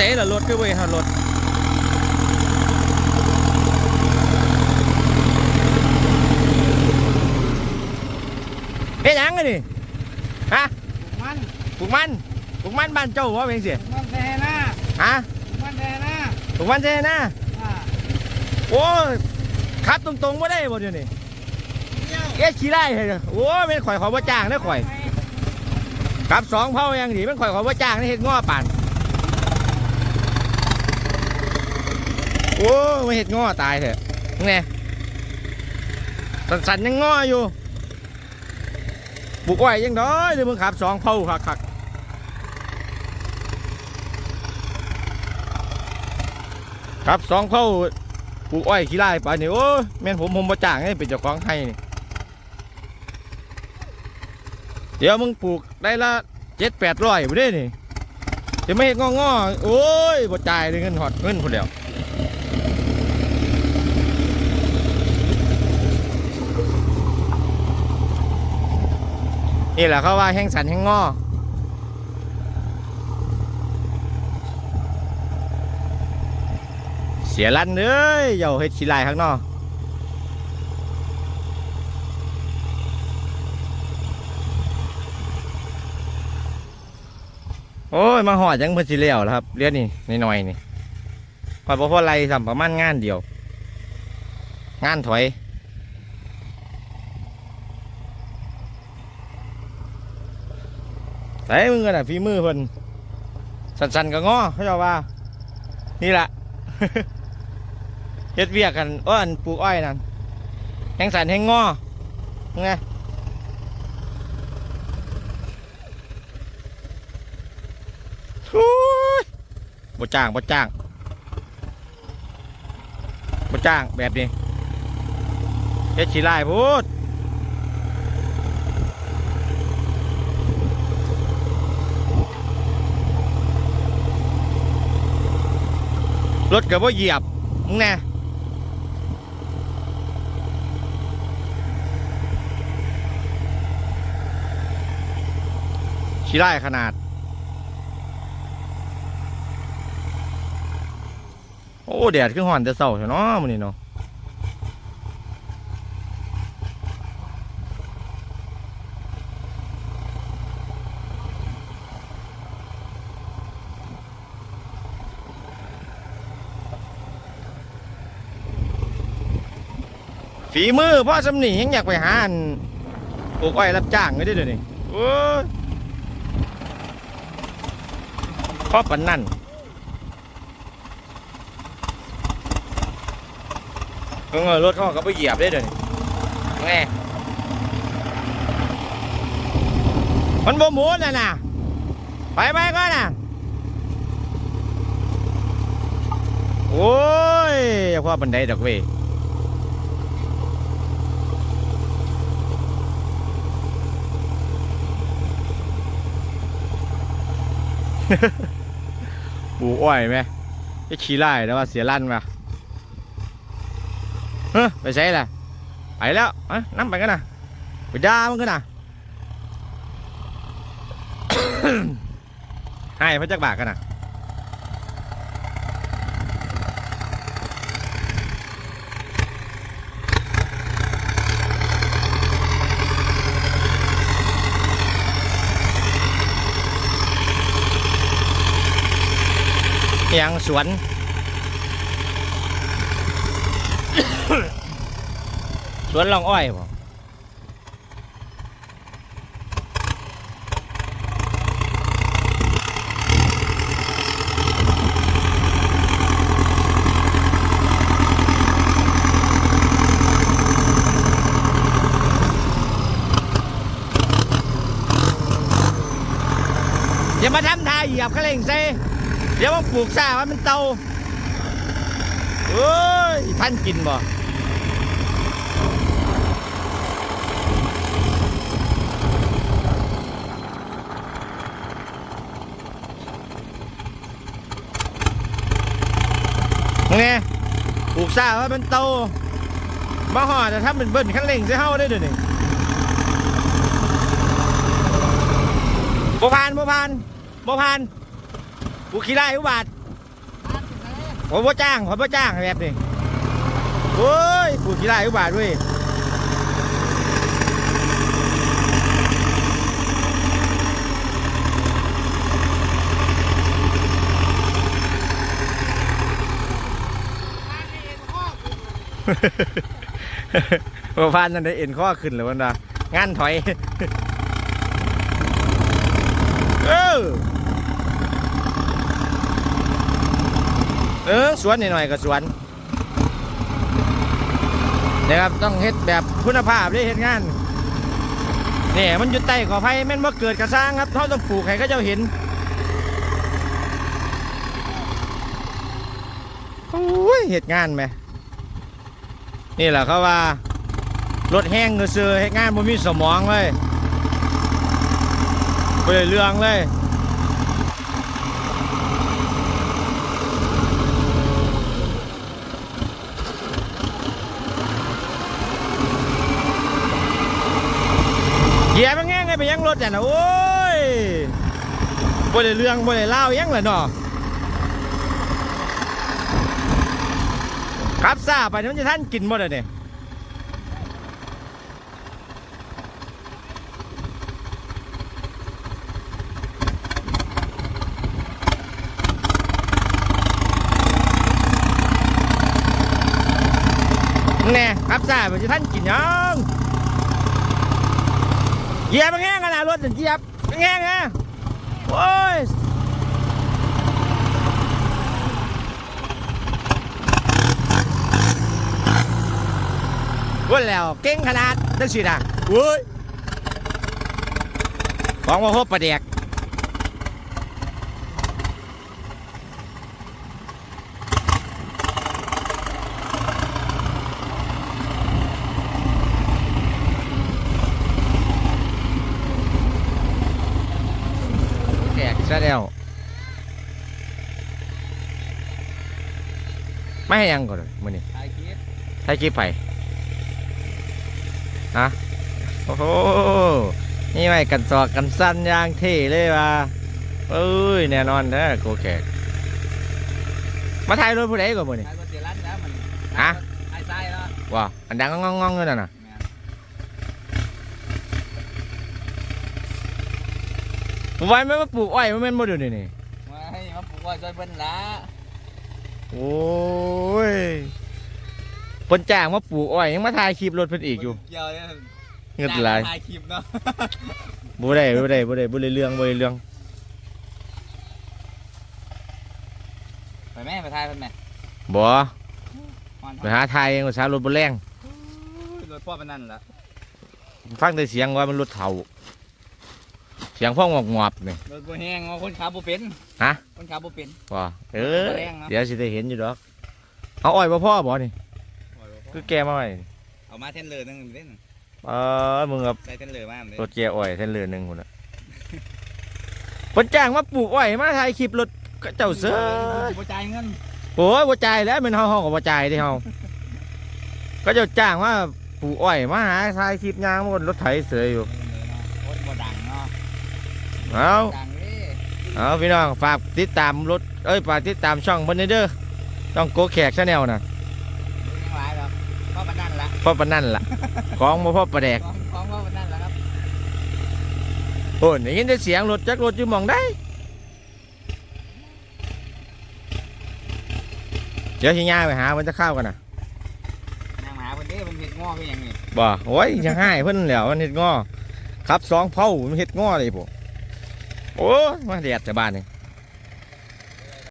เสละรถก็เว้ยฮะรถเฮ็ดหยังกันนี่ฮะมันปลูกมันปลูกมันบ้านเจ้าว่าเป็นเสียมันแท้หน้าฮะมันแท้หน้าปลูกมันใช่นะอ่าโอ้ยขับตรงๆไม่ได้บ่เดี๋ยวนี้เที่ยวเอ๊ะขี้ได้เลยโอ้ยเป็นข่อยขอว่าจ้างนะข่อยขับสองเผายังดีเป็นข่อยขอว่าจ้างนี่เฮ็ดง้อป่าน โอ้ยมาเฮ็ดง้อตายเถอะไงสันๆยังง้ออยู่ปลูกอ้อยยังด้อยเดี๋ยวมึงขับสองเผาคักๆขับสองเผาปลูกอ้อยขี้ไร่ป่านนี่โอ้ยแม่นผมผมบ่จ้างให้เป็นเจ้าของให้นี่เดี๋ยวมึงปลูกได้ละเจ็ดแปดร้อยไปได้นี่เดี๋ยวไม่เห็นงองอๆโอ้ยบ่จ่ายเลยเงินหอดเงินคนเดียว นี่แหละเขาว่าแห้งสันแห้งงอเสียรันเลยเอย่าเฮ็ดขี้ลายข้างนอกโอ้ย มาหอดยังเพิ่นสิเลี้ยวแล้วครับเรียนนี่น้อยๆนี่หอดบ่พอไรสัมประมาณงานเดียว งานถอย ใส่มึงกันอะฝีมือเพิ่นสันๆก็งอเขาจ้าว่า นี่แหละเฮ็ดเวียกกันอ้อนปลูกอ้อยนั่นแห้งสันแห้งงอไงโอ้ยบ่จ้างบ่จ้างบ่จ้างแบบนี้เฮ็ดขี้ไล่พูด รถกับว่าเหยียบมึงแน่ชี้ไล่ขนาด โอ้แดดขึ้นห่อนแต่เศร้าเนาะมันนี่เนาะ ฝีมือพ่อสำนียังอยากไปหาอันปลูกอ้อยรับจ้างไว้ด้วยเดี๋ยวนี้โอ้ยพ่อปันนั่นเออรถเขาก็ไปเหยียบได้เดี๋ยวนี้แง่มันบ่หมุนน่ะนะไปไปก่อนน่ะโอ้ยอย่าพ่อบันไดดอกเว้ย ปูอ้อยไหมจะขี่ไล่แล้วว่าเสียลั่นมาเฮ้ยไปใช้ล่ะไปแล้วอ้ยนั่งไปกันนะไปด่ามันกันนะให้พระจักบาทกันนะ ยังสวน สวนลองอ้อยบ่อย่ามาทำทาเหยียบเขาเล่งเซ เดี๋ยวมันปลูกซ่าว่ามันเตาเอ้ยท่านกินบ่ไงปลูกซ่าว่าเป็นโตมาห่อแต่ถ้าเป็นเบิ้ลขั้นเร่งจะเข้าได้เดี๋ยวนี้บ่ผ่านบ่ผ่านบ่ผ่าน กูขี้ได้อุบาทผมบ่จ้างผมบ่จ้างแบบนี้โอ้ยปลูกกี่ไร่อุบาทเว้ยพอพานนั่นได้เอ็นข้อขึ้นเลยวันน่ะงานถอย เออ เออสวนหน่อยๆก็สวนนะครับต้องเฮ็ดแบบคุณภาพได้เฮ็ดงานนี่มันอยู่ใต้ขอไผ่แม่นว่าเกิดกระซ้างครับเขาต้องปลูกให้เขาเจ้าเห็นโอ้ยเฮ็ดงานไหมนี่แหละเขาว่ารถแห้งเสือเฮ็ดงานบ่มีสมองเลยได้เรื่องเลย เหยียบมันแง่ไงไปยังรถเนี่ยนะโอ้ยบ่ได้เรื่องบ่ได้เล่ายังเลยเนาะครับซาไปนี่มันจะท่านกินบ่ได้เนี่ยแน่ครับซาไปจะท่านกินยัง เหยียบแห้งขนาดรถเหยียบแห้ง่ไงโอ้ยว่าแล้วเก่งขนาดนั่นสินะเว้ยของว่าพบประเด็ก แตกซะแล้วไม่ให้ยังก่อนมื้อนี้ถ่ายคลิปใช้กี่ไปฮะโอ้โหนี่ไม่กันสอกกันสั้นอยางเท่เลยว่ะเอ้ยแน่นอนนะโกแขกมาถ่ายรถผู้ใดก่อนมื้อนี้ถ่ายก็เสียร้านแล้วมันฮะถ่ายซ้ายเนาะว้าอันดังงองๆอยู่นั่นน่ะ แม่นผมว่าไม่มาปลูกอ้อยมันแม่นบ่เดี๋ยวนี้นี่มาให้มาปลูกไว้ช่วยเพิ่นละโอ้ยเพิ่นจ้างมาปลูกอ้อยยังมาถ่ายคลิปรถเพิ่นอีกอยู่เกี่ยวเนี่ยเงินหลายถ่ายคลิปเนาะบ่ได้บ่ได้บ่ได้บ่ได้เรื่องบ่ได้เรื่องไปแม่ไปถ่ายเพิ่นแม่บ่มันไปหาถ่ายเองว่าสารถบ่แรงรถพ่อมันนั่นล่ะฟังแต่เสียงว่ามันรถเฒ่า เสียงพ่องงอบๆนี่รถบ่แห้งเอาคนขับบ่เป็นฮะคนขับบ่เป็นว่าเออแรงเนอะเดี๋ยวสิได้เห็นอยู่ดอกเอาอ้อยบ่พ่อบ่นี่คือแกมาไว้เอามาเทนเลอร์นึงเล่นเออมึงกับได้เทนเลอร์มาเล่นรถแกอ้อยเส้นเลือหนึงพุ่นน่ะเพิ่นจ้างมาปลูกอ้อยมาถ่ายคลิปรถก็เจ้าเสือบ่จ่ายเงินโอ้ยบ่จ่ายแล้วมันเฮาเฮาก็บ่จ่ายเด้เฮาก็เจ้าจ้างว่าปลูกอ้อยมาหาถ่ายคลิปยางบนรถไถเสืออยู่ โอ้ยบ่ดังเนาะ เอาดังเด้เอาพี่น้องฝากติดตามรถเอ้ยฝากติดตามช่องเพิ่นเด้อช่องโกแขกชาแนลน่ะยังหลายหรอกพ่อมันนั่นละพ่อปานนั่นล่ะ ของบ่พ่อประแดกของของพ่อมันนั่นละครับโอ้ยได้ยินแต่เสียงรถจักรถอยู่หมองได้ เดี๋ยวสิย่าไปหามันจะเข้ากันนะนางหมาเพิ่นเด้เพิ่นเฮ็ดง้อคือหยังนี่บ่โอ้ยยังให้เพิ่นแหล้วมันเฮ็ดง้อขับสองเผามันเฮ็ดง้อเลยพวก โอ้มาแดดแต่บ้านนี่